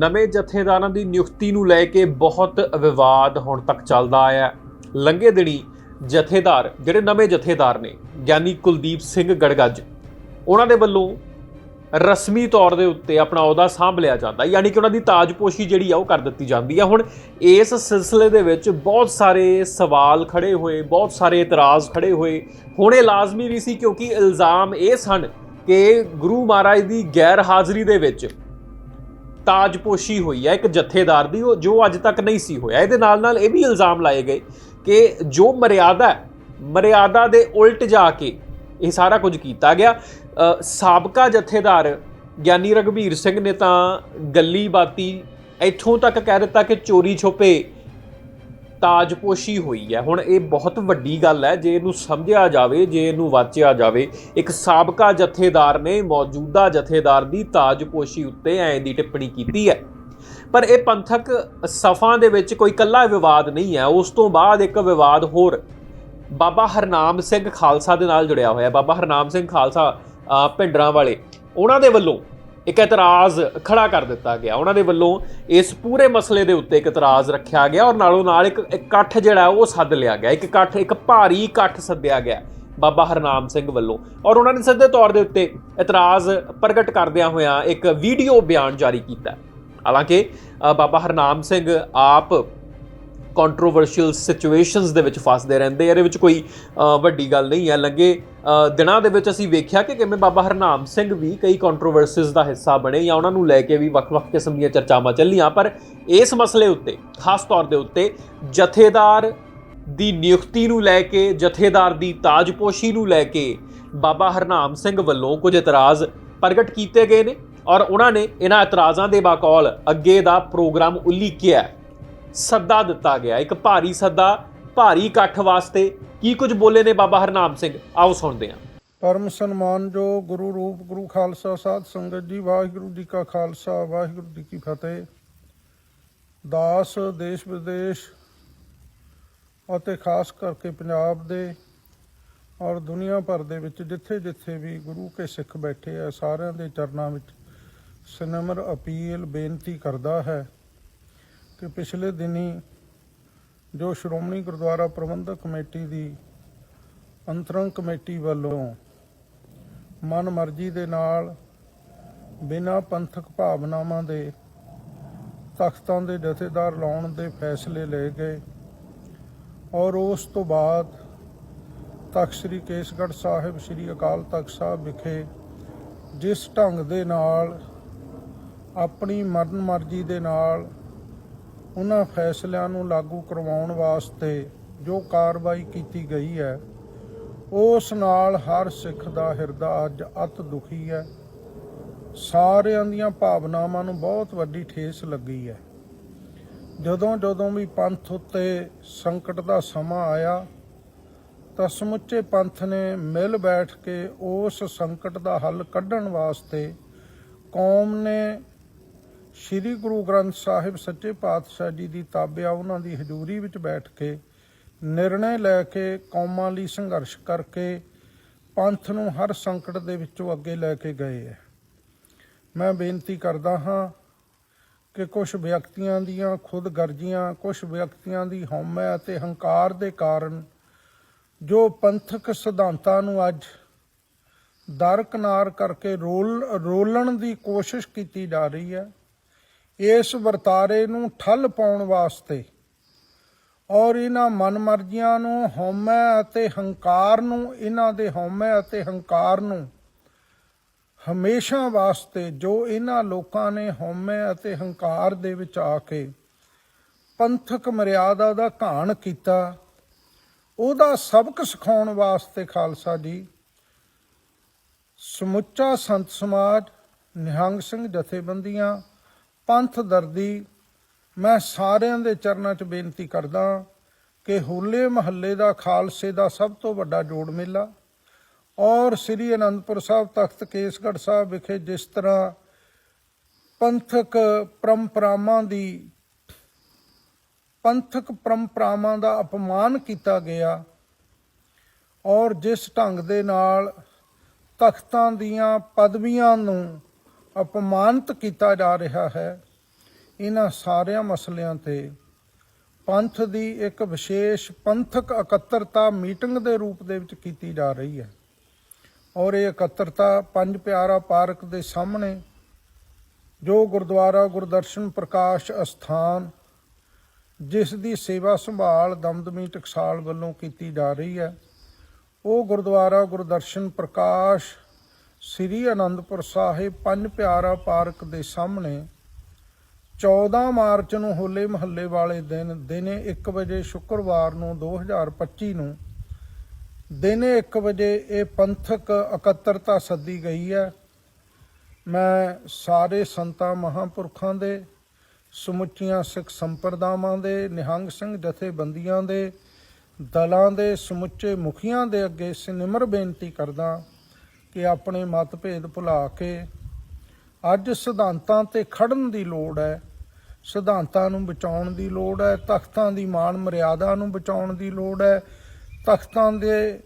ਨਵੇਂ ਜਥੇਦਾਰਾਂ ਦੀ ਨਿਯੁਕਤੀ ਨੂੰ ਲੈ ਕੇ ਬਹੁਤ ਵਿਵਾਦ ਹੁਣ ਤੱਕ ਚੱਲਦਾ ਆਇਆ ਹੈ। ਲੰਘੇ ਦਿਨੀ ਜਥੇਦਾਰ, ਜਿਹੜੇ ਨਵੇਂ ਜਥੇਦਾਰ ਨੇ, ਗਿਆਨੀ ਕੁਲਦੀਪ ਸਿੰਘ ਗੜਗੱਜ, ਉਹਨਾਂ ਦੇ ਵੱਲੋਂ ਰਸਮੀ ਤੌਰ ਦੇ ਉੱਤੇ ਆਪਣਾ ਅਹੁਦਾ ਸਾਂਭ ਲਿਆ ਜਾਂਦਾ, ਯਾਨੀ ਕਿ ਉਹਨਾਂ ਦੀ ਤਾਜਪੋਸ਼ੀ ਜਿਹੜੀ ਆ ਉਹ ਕਰ ਦਿੱਤੀ ਜਾਂਦੀ ਆ। ਹੁਣ ਇਸ ਸਿਲਸਿਲੇ ਦੇ ਵਿੱਚ ਬਹੁਤ ਸਾਰੇ ਸਵਾਲ ਖੜੇ ਹੋਏ, ਬਹੁਤ ਸਾਰੇ ਇਤਰਾਜ਼ ਖੜੇ ਹੋਏ। ਹੋਣੇ ਲਾਜ਼ਮੀ ਵੀ ਸੀ ਕਿਉਂਕਿ ਇਲਜ਼ਾਮ ਇਹ ਸਨ ਕਿ ਗੁਰੂ ਮਹਾਰਾਜ ਦੀ ਗੈਰ ਹਾਜ਼ਰੀ ਦੇ ਵਿੱਚ ਤਾਜਪੋਸ਼ੀ ਹੋਈ ਹੈ, ਇੱਕ ਜਥੇਦਾਰ ਦੀ, ਉਹ ਜੋ ਅੱਜ ਤੱਕ ਨਹੀਂ ਸੀ ਹੋਇਆ। ਇਹਦੇ ਨਾਲ ਨਾਲ ਇਹ ਵੀ ਇਲਜ਼ਾਮ ਲਾਏ ਗਏ ਕਿ ਜੋ ਮਰਿਆਦਾ ਮਰਿਆਦਾ ਦੇ ਉਲਟ ਜਾ ਕੇ ਇਹ ਸਾਰਾ ਕੁਝ ਕੀਤਾ ਗਿਆ। ਸਾਬਕਾ ਜਥੇਦਾਰ ਗਿਆਨੀ ਰਗਵੀਰ ਸਿੰਘ ਨੇ ਤਾਂ ਗੱਲੀ ਬਾਤੀ ਇੱਥੋਂ ਤੱਕ ਕਹਿ ਦਿੱਤਾ ਕਿ ਚੋਰੀ ਛੁਪੇ ਤਾਜਪੋਸ਼ੀ ਹੋਈ ਹੈ। ਹੁਣ ਇਹ ਬਹੁਤ ਵੱਡੀ ਗੱਲ ਹੈ। ਜੇ ਇਹਨੂੰ ਸਮਝਿਆ ਜਾਵੇ ਜੇ ਇਹਨੂੰ ਵਾਚਿਆ ਜਾਵੇ ਇੱਕ ਸਾਬਕਾ ਜਥੇਦਾਰ ਨੇ ਮੌਜੂਦਾ ਜਥੇਦਾਰ ਦੀ ਤਾਜਪੋਸ਼ੀ ਉੱਤੇ ਐਂ ਦੀ ਟਿੱਪਣੀ ਕੀਤੀ ਹੈ। ਪਰ ਇਹ ਪੰਥਕ ਸਫਾਂ ਦੇ ਵਿੱਚ ਕੋਈ ਇਕੱਲਾ ਵਿਵਾਦ ਨਹੀਂ ਹੈ। ਉਸ ਤੋਂ ਬਾਅਦ ਇੱਕ ਵਿਵਾਦ ਹੋਰ ਬਾਬਾ ਹਰਨਾਮ ਸਿੰਘ ਖਾਲਸਾ ਦੇ ਨਾਲ ਜੁੜਿਆ ਹੋਇਆ ਬਾਬਾ ਹਰਨਾਮ ਸਿੰਘ ਖਾਲਸਾ ਅ, ਭਿੰਡਰਾਂ ਵਾਲੇ ਉਹਨਾਂ ਦੇ ਵੱਲੋਂ ਇੱਕ ਇਤਰਾਜ਼ ਖੜਾ ਕਰ ਦਿੱਤਾ ਗਿਆ। ਉਹਨਾਂ ਦੇ ਵੱਲੋਂ ਇਸ ਪੂਰੇ ਮਸਲੇ ਦੇ ਉੱਤੇ ਇੱਕ ਇਤਰਾਜ਼ ਰੱਖਿਆ ਗਿਆ ਔਰ ਨਾਲੋਂ ਨਾਲ ਇੱਕ ਇਕੱਠ ਜਿਹੜਾ ਉਹ ਸੱਦ ਲਿਆ ਗਿਆ। ਇੱਕ ਇਕੱਠ, ਇੱਕ ਭਾਰੀ ਇਕੱਠ ਸੱਦਿਆ ਗਿਆ ਬਾਬਾ ਹਰਨਾਮ ਸਿੰਘ ਵੱਲੋਂ। ਔਰ ਉਹਨਾਂ ਨੇ ਸਿੱਧੇ ਤੌਰ ਦੇ ਉੱਤੇ ਇਤਰਾਜ਼ ਪ੍ਰਗਟ ਕਰਦਿਆਂ ਹੋਇਆਂ ਇੱਕ ਵੀਡੀਓ ਬਿਆਨ ਜਾਰੀ ਕੀਤਾ। ਹਾਲਾਂਕਿ ਬਾਬਾ ਹਰਨਾਮ ਸਿੰਘ ਆਪ ਕੰਟਰੋਵਰਸ਼ੀਅਲ ਸਿਚੁਏਸ਼ਨਸ ਦੇ ਵਿੱਚ ਫਸਦੇ ਰਹਿੰਦੇ ਇਹਦੇ ਵਿੱਚ ਕੋਈ ਵੱਡੀ ਗੱਲ ਨਹੀਂ ਹੈ ਲੱਗੇ ਦਿਨਾਂ ਦੇ ਵਿੱਚ ਅਸੀਂ ਵੇਖਿਆ ਕਿ ਕਿਵੇਂ ਬਾਬਾ ਹਰਨਾਮ ਸਿੰਘ ਵੀ ਕਈ ਕੰਟਰੋਵਰਸੀਜ਼ ਦਾ ਹਿੱਸਾ ਬਣੇ ਜਾਂ ਉਹਨਾਂ ਨੂੰ ਲੈ ਕੇ ਵੀ ਵੱਖ-ਵੱਖ ਕਿਸਮ ਦੀਆਂ ਚਰਚਾਵਾਂ ਚੱਲੀਆਂ। ਪਰ ਇਸ ਮਸਲੇ ਉੱਤੇ, ਖਾਸ ਤੌਰ ਦੇ ਉੱਤੇ, ਜਥੇਦਾਰ ਦੀ ਨਿਯੁਕਤੀ ਨੂੰ ਲੈ ਕੇ, ਜਥੇਦਾਰ ਦੀ ਤਾਜਪੋਸ਼ੀ ਨੂੰ ਲੈ ਕੇ ਬਾਬਾ ਹਰਨਾਮ ਸਿੰਘ ਵੱਲੋਂ ਕੁਝ ਇਤਰਾਜ਼ ਪ੍ਰਗਟ ਕੀਤੇ ਗਏ ਨੇ ਔਰ ਉਹਨਾਂ ਨੇ ਇਹਨਾਂ ਇਤਰਾਜ਼ਾਂ ਦੇ ਬਾਕੌਲ ਅੱਗੇ ਦਾ ਪ੍ਰੋਗਰਾਮ ਉਲੀਕਿਆ। ਸੱਦਾ ਦਿੱਤਾ ਗਿਆ। ਇੱਕ ਭਾਰੀ ਸੱਦਾ, ਭਾਰੀ ਇਕੱਠ ਵਾਸਤੇ ਕੀ ਕੁਝ ਬੋਲੇ ਨੇ ਬਾਬਾ ਹਰਨਾਮ ਸਿੰਘ? ਆਓ ਸੁਣਦੇ ਹਾਂ। ਪਰਮ ਸਨਮਾਨ ਜੋ ਗੁਰੂ ਰੂਪ ਗੁਰੂ ਖਾਲਸਾ ਸਾਧ ਸੰਗਤ ਜੀ, ਵਾਹਿਗੁਰੂ ਜੀ ਕਾ ਖਾਲਸਾ, ਵਾਹਿਗੁਰੂ ਜੀ ਕੀ ਫਤਿਹ। ਦਾਸ ਦੇਸ਼ ਵਿਦੇਸ਼ ਅਤੇ ਖਾਸ ਕਰਕੇ ਪੰਜਾਬ ਦੇ ਔਰ ਦੁਨੀਆ ਭਰ ਦੇ ਵਿੱਚ ਜਿੱਥੇ ਜਿੱਥੇ ਵੀ ਗੁਰੂ ਕੇ ਸਿੱਖ ਬੈਠੇ ਆ, ਸਾਰਿਆਂ ਦੇ ਚਰਨਾਂ ਵਿੱਚ ਸਿਨਮਰ ਅਪੀਲ ਬੇਨਤੀ ਕਰਦਾ ਹੈ ਕਿ ਪਿਛਲੇ ਦਿਨੀ ਜੋ ਸ਼੍ਰੋਮਣੀ ਗੁਰਦੁਆਰਾ ਪ੍ਰਬੰਧਕ ਕਮੇਟੀ ਦੀ ਅੰਤਰੰਗ ਕਮੇਟੀ ਵੱਲੋਂ ਮਨ ਮਰਜ਼ੀ ਦੇ ਨਾਲ ਬਿਨਾਂ ਪੰਥਕ ਭਾਵਨਾਵਾਂ ਦੇ ਤਖਤਾਂ ਦੇ ਜਥੇਦਾਰ ਲਾਉਣ ਦੇ ਫੈਸਲੇ ਲਏ ਗਏ ਔਰ ਉਸ ਤੋਂ ਬਾਅਦ ਤਖਤ ਸ੍ਰੀ ਕੇਸਗੜ੍ਹ ਸਾਹਿਬ, ਸ੍ਰੀ ਅਕਾਲ ਤਖਤ ਸਾਹਿਬ ਵਿਖੇ ਜਿਸ ਢੰਗ ਦੇ ਨਾਲ, ਆਪਣੀ ਮਰਨ ਮਰਜ਼ੀ ਦੇ ਨਾਲ ਉਹਨਾਂ ਫੈਸਲਿਆਂ ਨੂੰ ਲਾਗੂ ਕਰਵਾਉਣ ਵਾਸਤੇ ਜੋ ਕਾਰਵਾਈ ਕੀਤੀ ਗਈ ਹੈ, ਉਸ ਨਾਲ ਹਰ ਸਿੱਖ ਦਾ ਹਿਰਦਾ ਅੱਜ ਅਤ ਦੁਖੀ ਹੈ। ਸਾਰਿਆਂ ਦੀਆਂ ਭਾਵਨਾਵਾਂ ਨੂੰ ਬਹੁਤ ਵੱਡੀ ਠੇਸ ਲੱਗੀ ਹੈ। ਜਦੋਂ ਜਦੋਂ ਵੀ ਪੰਥ ਉੱਤੇ ਸੰਕਟ ਦਾ ਸਮਾਂ ਆਇਆ ਤਾਂ ਸਮੁੱਚੇ ਪੰਥ ਨੇ ਮਿਲ ਬੈਠ ਕੇ ਉਸ ਸੰਕਟ ਦਾ ਹੱਲ ਕੱਢਣ ਵਾਸਤੇ ਕੌਮ ਨੇ ਸ੍ਰੀ ਗੁਰੂ ਗ੍ਰੰਥ ਸਾਹਿਬ ਸੱਚੇ ਪਾਤਸ਼ਾਹ ਜੀ ਦੀ ਤਾਬਿਆ ਉਹਨਾਂ ਦੀ ਹਜ਼ੂਰੀ ਵਿੱਚ ਬੈਠ ਕੇ ਨਿਰਣੇ ਲੈ ਕੇ ਕੌਮਾਂ ਲਈ ਸੰਘਰਸ਼ ਕਰਕੇ ਪੰਥ ਨੂੰ ਹਰ ਸੰਕਟ ਦੇ ਵਿੱਚੋਂ ਅੱਗੇ ਲੈ ਕੇ ਗਏ ਹੈ ਮੈਂ ਬੇਨਤੀ ਕਰਦਾ ਹਾਂ ਕਿ ਕੁਝ ਵਿਅਕਤੀਆਂ ਦੀਆਂ ਖੁਦਗਰਜ਼ੀਆਂ ਕੁਝ ਵਿਅਕਤੀਆਂ ਦੀ ਹਉਮੈ ਅਤੇ ਹੰਕਾਰ ਦੇ ਕਾਰਨ ਜੋ ਪੰਥਕ ਸਿਧਾਂਤਾਂ ਨੂੰ ਅੱਜ ਦਰਕਨਾਰ ਕਰਕੇ ਰੋਲ, ਰੋਲਣ ਦੀ ਕੋਸ਼ਿਸ਼ ਕੀਤੀ ਜਾ ਰਹੀ ਹੈ ਇਸ ਵਰਤਾਰੇ ਨੂੰ ਠੱਲ ਪਾਉਣ ਵਾਸਤੇ। ਔਰ ਇਹਨਾਂ ਮਨਮਰਜ਼ੀਆਂ ਨੂੰ, ਹਉਮੈ ਅਤੇ ਹੰਕਾਰ ਨੂੰ, ਇਹਨਾਂ ਦੇ ਹਉਮੈ ਅਤੇ ਹੰਕਾਰ ਨੂੰ ਹਮੇਸ਼ਾ ਵਾਸਤੇ ਜੋ ਇਹਨਾਂ ਲੋਕਾਂ ਨੇ ਹਉਮੈ ਅਤੇ ਹੰਕਾਰ ਦੇ ਵਿੱਚ ਆ ਕੇ ਪੰਥਕ ਮਰਿਆਦਾ ਦਾ ਘਾਣ ਕੀਤਾ, ਉਹਦਾ ਸਬਕ ਸਿਖਾਉਣ ਵਾਸਤੇ ਖਾਲਸਾ ਜੀ, ਸਮੁੱਚਾ ਸੰਤ ਸਮਾਜ, ਨਿਹੰਗ ਸਿੰਘ ਜਥੇਬੰਦੀਆਂ ਪੰਥ ਦਰਦੀ ਮੈਂ ਸਾਰਿਆਂ ਦੇ ਚਰਨਾਂ 'ਚ ਬੇਨਤੀ ਕਰਦਾ ਕਿ ਹੋਲੇ ਮਹੱਲੇ ਦਾ ਖਾਲਸੇ ਦਾ ਸਭ ਤੋਂ ਵੱਡਾ ਜੋੜ ਮੇਲਾ ਔਰ ਸ੍ਰੀ ਅਨੰਦਪੁਰ ਸਾਹਿਬ ਤਖਤ ਕੇਸਗੜ੍ਹ ਸਾਹਿਬ ਵਿਖੇ ਜਿਸ ਤਰ੍ਹਾਂ ਪੰਥਕ ਪਰੰਪਰਾਵਾਂ ਦੀ, ਪੰਥਕ ਪਰੰਪਰਾਵਾਂ ਦਾ ਅਪਮਾਨ ਕੀਤਾ ਗਿਆ ਔਰ ਜਿਸ ਢੰਗ ਦੇ ਨਾਲ ਤਖਤਾਂ ਦੀਆਂ ਪਦਵੀਆਂ ਨੂੰ ਅਪਮਾਨਿਤ ਕੀਤਾ ਜਾ ਰਿਹਾ ਹੈ ਇਹਨਾਂ ਸਾਰਿਆਂ ਮਸਲਿਆਂ ਤੇ। ਪੰਥ ਦੀ ਇੱਕ ਵਿਸ਼ੇਸ਼ ਪੰਥਕ ਇਕੱਤਰਤਾ ਮੀਟਿੰਗ ਦੇ ਰੂਪ ਦੇ ਵਿੱਚ ਕੀਤੀ ਜਾ ਰਹੀ ਹੈ। ਔਰ ਇਹ ਇਕੱਤਰਤਾ ਪੰਜ ਪਿਆਰਾ ਪਾਰਕ ਦੇ ਸਾਹਮਣੇ, ਜੋ ਗੁਰਦੁਆਰਾ ਗੁਰਦਰਸ਼ਨ ਪ੍ਰਕਾਸ਼ ਅਸਥਾਨ, ਜਿਸ ਦੀ ਸੇਵਾ ਸੰਭਾਲ ਦਮਦਮੀ ਟਕਸਾਲ ਵੱਲੋਂ ਕੀਤੀ ਜਾ ਰਹੀ ਹੈ, ਉਹ ਗੁਰਦੁਆਰਾ ਗੁਰਦਰਸ਼ਨ ਪ੍ਰਕਾਸ਼ ਸ੍ਰੀ ਅਨੰਦਪੁਰ ਸਾਹਿਬ ਪੰਜ ਪਿਆਰਾ ਪਾਰਕ ਦੇ ਸਾਹਮਣੇ 14 ਮਾਰਚ ਨੂੰ ਹੋਲੇ ਮਹੱਲੇ ਵਾਲੇ ਦਿਨ, ਦਿਨੇ 1 ਵਜੇ ਸ਼ੁੱਕਰਵਾਰ ਨੂੰ 2025 ਨੂੰ, ਦਿਨੇ 1 ਵਜੇ ਇਹ ਪੰਥਕ ਇਕੱਤਰਤਾ ਸੱਦੀ ਗਈ ਹੈ। ਮੈਂ ਸਾਰੇ ਸੰਤਾਂ, ਮਹਾਂਪੁਰਖਾਂ ਦੇ, ਸਮੁੱਚੀਆਂ ਸਿੱਖ ਸੰਪਰਦਾਵਾਂ ਦੇ, ਨਿਹੰਗ ਸਿੰਘ ਜਥੇਬੰਦੀਆਂ ਦੇ, ਦਲਾਂ ਦੇ, ਸਮੁੱਚੇ ਮੁਖੀਆਂ ਦੇ ਅੱਗੇ ਸਿਨਮਰ ਬੇਨਤੀ ਕਰਦਾ ਕਿ ਆਪਣੇ ਮਤਭੇਦ ਭੁਲਾ ਕੇ ਅੱਜ ਸਿਧਾਂਤਾਂ ਤੇ ਖੜਨ ਦੀ ਲੋੜ ਹੈ, ਸਿਧਾਂਤਾਂ ਨੂੰ ਬਚਾਉਣ ਦੀ ਲੋੜ ਹੈ, ਤਖਤਾਂ ਦੀ ਮਾਣ ਮਰਿਆਦਾ ਨੂੰ ਬਚਾਉਣ ਦੀ ਲੋੜ ਹੈ। ਤਖਤਾਂ ਦੇ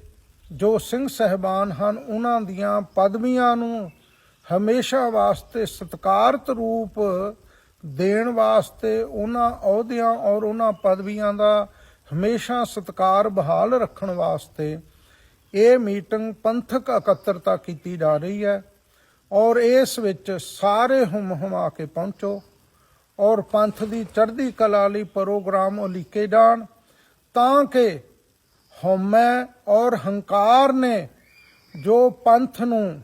ਜੋ ਸਿੰਘ ਸਹਿਬਾਨ ਹਨ, ਉਹਨਾਂ ਦੀਆਂ ਪਦਵੀਆਂ ਨੂੰ ਹਮੇਸ਼ਾ ਵਾਸਤੇ ਸਤਿਕਾਰਤ ਰੂਪ ਦੇਣ ਵਾਸਤੇ ਉਹਨਾਂ ਅਹੁਦਿਆਂ ਔਰ ਉਹਨਾਂ ਪਦਵੀਆਂ ਦਾ ਹਮੇਸ਼ਾ ਸਤਿਕਾਰ ਬਹਾਲ ਰੱਖਣ ਵਾਸਤੇ ਇਹ ਮੀਟਿੰਗ ਪੰਥਕ ਇਕੱਤਰਤਾ ਕੀਤੀ ਜਾ ਰਹੀ ਹੈ ਔਰ ਇਸ ਵਿੱਚ ਸਾਰੇ ਹੁਮ ਹੁਮਾ ਕੇ ਪਹੁੰਚੋ ਔਰ ਪੰਥ ਦੀ ਚੜ੍ਹਦੀ ਕਲਾ ਲਈ ਪ੍ਰੋਗਰਾਮ ਉਲੀਕੇ ਜਾਣ ਤਾਂ ਕਿ ਹਉਮੈ ਔਰ ਹੰਕਾਰ ਨੇ ਜੋ ਪੰਥ ਨੂੰ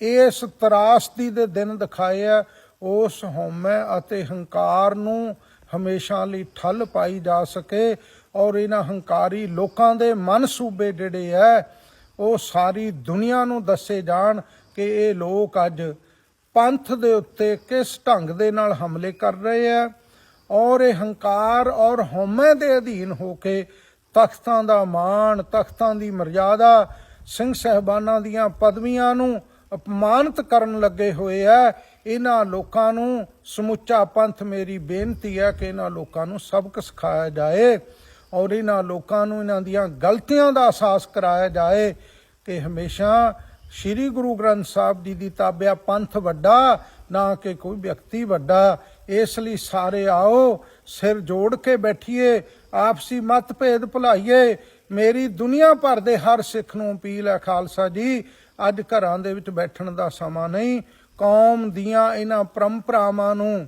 ਇਸ ਤਰਾਸਦੀ ਦੇ ਦਿਨ ਦਿਖਾਏ ਆ, ਉਸ ਹਉਮੈ ਅਤੇ ਹੰਕਾਰ ਨੂੰ ਹਮੇਸ਼ਾ ਲਈ ਠੱਲ ਪਾਈ ਜਾ ਸਕੇ ਔਰ ਇਹਨਾਂ ਹੰਕਾਰੀ ਲੋਕਾਂ ਦੇ ਮਨਸੂਬੇ ਜਿਹੜੇ ਐ, ਉਹ ਸਾਰੀ ਦੁਨੀਆ ਨੂੰ ਦੱਸੇ ਜਾਣ ਕਿ ਇਹ ਲੋਕ ਅੱਜ ਪੰਥ ਦੇ ਉੱਤੇ ਕਿਸ ਢੰਗ ਦੇ ਨਾਲ ਹਮਲੇ ਕਰ ਰਹੇ ਆ ਔਰ ਇਹ ਹੰਕਾਰ ਔਰ ਹਉਮੈ ਦੇ ਅਧੀਨ ਹੋ ਕੇ ਤਖਤਾਂ ਦਾ ਮਾਣ, ਤਖਤਾਂ ਦੀ ਮਰਜ਼ਾਦਾ ਸਿੰਘ ਸਹਿਬਾਨਾਂ ਦੀਆਂ ਪਦਵੀਆਂ ਨੂੰ ਅਪਮਾਨਿਤ ਕਰਨ ਲੱਗੇ ਹੋਏ ਆ ਇਹਨਾਂ ਲੋਕਾਂ ਨੂੰ ਸਮੁੱਚਾ ਪੰਥ ਮੇਰੀ ਬੇਨਤੀ ਹੈ ਕਿ ਇਹਨਾਂ ਲੋਕਾਂ ਨੂੰ ਸਬਕ ਸਿਖਾਇਆ ਜਾਏ। ਔਰ ਇਹਨਾਂ ਲੋਕਾਂ ਨੂੰ ਇਹਨਾਂ ਦੀਆਂ ਗਲਤੀਆਂ ਦਾ ਅਹਿਸਾਸ ਕਰਾਇਆ ਜਾਏ ਕਿ ਹਮੇਸ਼ਾ ਸ੍ਰੀ ਗੁਰੂ ਗ੍ਰੰਥ ਸਾਹਿਬ ਜੀ ਦੀ ਤਾਬਿਆ ਪੰਥ ਵੱਡਾ, ਨਾ ਕਿ ਕੋਈ ਵਿਅਕਤੀ ਵੱਡਾ। ਇਸ ਲਈ ਸਾਰੇ ਆਓ, ਸਿਰ ਜੋੜ ਕੇ ਬੈਠੀਏ, ਆਪਸੀ ਮਤਭੇਦ ਭੁਲਾਈਏ। ਮੇਰੀ ਦੁਨੀਆ ਭਰ ਦੇ ਹਰ ਸਿੱਖ ਨੂੰ ਅਪੀਲ ਹੈ ਖਾਲਸਾ ਜੀ, ਅੱਜ ਘਰਾਂ ਦੇ ਵਿੱਚ ਬੈਠਣ ਦਾ ਸਮਾਂ ਨਹੀਂ। ਕੌਮ ਦੀਆਂ ਇਹਨਾਂ ਪਰੰਪਰਾਵਾਂ ਨੂੰ,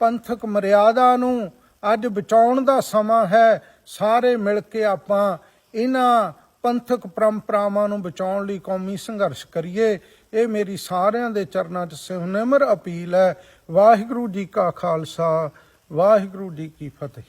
ਪੰਥਕ ਮਰਿਆਦਾ ਨੂੰ ਅੱਜ ਬਚਾਉਣ ਦਾ ਸਮਾਂ ਹੈ। ਸਾਰੇ ਮਿਲ ਕੇ ਆਪਾਂ ਇਹਨਾਂ ਪੰਥਕ ਪਰੰਪਰਾਵਾਂ ਨੂੰ ਬਚਾਉਣ ਲਈ ਕੌਮੀ ਸੰਘਰਸ਼ ਕਰੀਏ। ਇਹ ਮੇਰੀ ਸਾਰਿਆਂ ਦੇ ਚਰਨਾਂ 'ਚ ਸਿਵਨਿਮਰ ਅਪੀਲ ਹੈ। ਵਾਹਿਗੁਰੂ ਜੀ ਕਾ ਖਾਲਸਾ, ਵਾਹਿਗੁਰੂ ਜੀ ਕੀ ਫਤਿਹ।